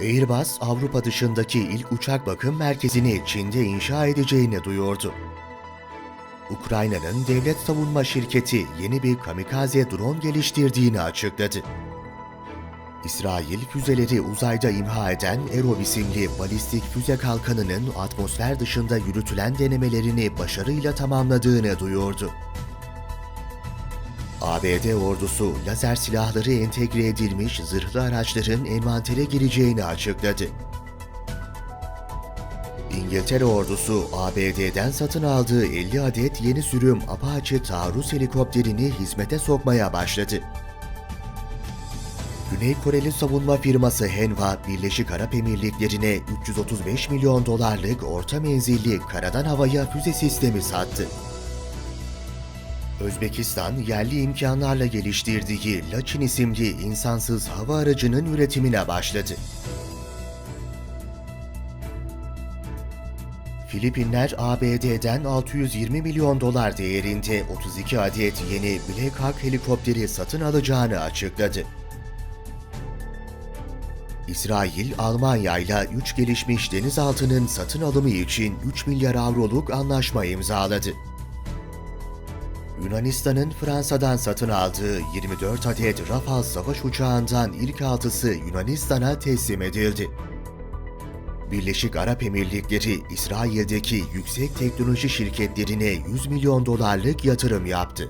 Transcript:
Airbus, Avrupa dışındaki ilk uçak bakım merkezini Çin'de inşa edeceğini duyurdu. Ukrayna'nın devlet savunma şirketi yeni bir kamikaze drone geliştirdiğini açıkladı. İsrail füzeleri uzayda imha eden Erov isimli balistik füze kalkanının atmosfer dışında yürütülen denemelerini başarıyla tamamladığını duyurdu. ABD ordusu lazer silahları entegre edilmiş zırhlı araçların envantere gireceğini açıkladı. İngiltere ordusu ABD'den satın aldığı 50 adet yeni sürüm Apache taarruz helikopterini hizmete sokmaya başladı. Güney Koreli savunma firması Henva, Birleşik Arap Emirlikleri'ne 335 milyon dolarlık orta menzilli karadan havaya füze sistemi sattı. Özbekistan, yerli imkanlarla geliştirdiği Laçin isimli insansız hava aracının üretimine başladı. Filipinler, ABD'den 620 milyon dolar değerinde 32 adet yeni Black Hawk helikopteri satın alacağını açıkladı. İsrail, Almanya ile 3 gelişmiş denizaltının satın alımı için 3 milyar avroluk anlaşma imzaladı. Yunanistan'ın Fransa'dan satın aldığı 24 adet Rafale savaş uçağından ilk altısı Yunanistan'a teslim edildi. Birleşik Arap Emirlikleri, İsrail'deki yüksek teknoloji şirketlerine 100 milyon dolarlık yatırım yaptı.